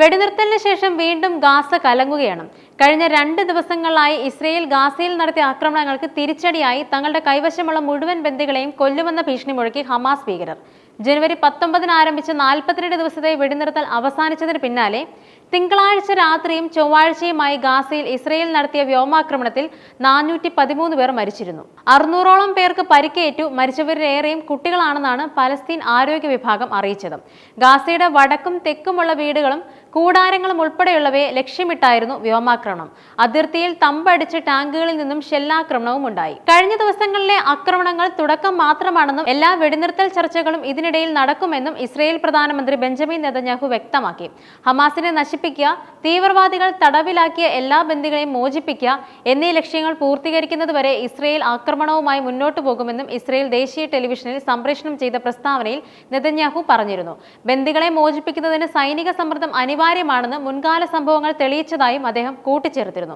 വെടിനിർത്തലിന് ശേഷം വീണ്ടും ഗാസ കലങ്ങുകയാണ്. കഴിഞ്ഞ രണ്ട് ദിവസങ്ങളിലായി ഇസ്രയേൽ ഗാസയിൽ നടത്തിയ ആക്രമണങ്ങൾക്ക് തിരിച്ചടിയായി തങ്ങളുടെ കൈവശമുള്ള മുഴുവൻ ബന്ധികളെയും കൊല്ലുമെന്ന ഭീഷണി മുഴക്കി ഹമാസ് ഭീകരർ. ജനുവരി പത്തൊമ്പതിന് ആരംഭിച്ച നാൽപ്പത്തിരണ്ട് ദിവസത്തെ വെടിനിർത്തൽ അവസാനിച്ചതിന് പിന്നാലെ തിങ്കളാഴ്ച രാത്രിയും ചൊവ്വാഴ്ചയുമായി ഗാസയിൽ ഇസ്രയേൽ നടത്തിയ വ്യോമാക്രമണത്തിൽ നാനൂറ്റി പതിമൂന്ന് പേർ മരിച്ചിരുന്നു. അറുന്നൂറോളം പേർക്ക് പരിക്കേറ്റു മരിച്ചവരിലേറെയും കുട്ടികളാണെന്നാണ് പലസ്തീൻ ആരോഗ്യ വിഭാഗം അറിയിച്ചത്. ഗാസയുടെ വടക്കും തെക്കുമുള്ള വീടുകളും കൂടാരങ്ങളും ഉൾപ്പെടെയുള്ളവയെ ലക്ഷ്യമിട്ടായിരുന്നു വ്യോമാക്രമണം. അതിർത്തിയിൽ തമ്പടിച്ച് ടാങ്കുകളിൽ നിന്നും ഷെല്ലാക്രമണവും ഉണ്ടായി. കഴിഞ്ഞ ദിവസങ്ങളിലെ ആക്രമണങ്ങൾ തുടക്കം മാത്രമാണെന്നും എല്ലാ വെടിനിർത്തൽ ചർച്ചകളും ഇതിനിടയിൽ നടക്കുമെന്നും ഇസ്രയേൽ പ്രധാനമന്ത്രി ബെഞ്ചമിൻ നെതന്യാഹു വ്യക്തമാക്കി. ഹമാസിനെ നശിപ്പിക്കുക തീവ്രവാദികൾ തടവിലാക്കിയ എല്ലാ ബന്ദികളെയും മോചിപ്പിക്കുക എന്നീ ലക്ഷ്യങ്ങൾ പൂർത്തീകരിക്കുന്നതുവരെ ഇസ്രയേൽ ആക്രമണവുമായി മുന്നോട്ടു പോകുമെന്നും ഇസ്രയേൽ ദേശീയ ടെലിവിഷനിൽ സംപ്രേഷണം ചെയ്ത പ്രസ്താവനയിൽ നെതന്യാഹു പറഞ്ഞിരുന്നു. ബന്ദികളെ മോചിപ്പിക്കുന്നതിന് സൈനിക സമ്മർദ്ദം അനിവാര്യമാണെന്ന് മുൻകാല സംഭവങ്ങൾ തെളിയിച്ചതായും അദ്ദേഹം കൂട്ടിച്ചേർത്തിരുന്നു.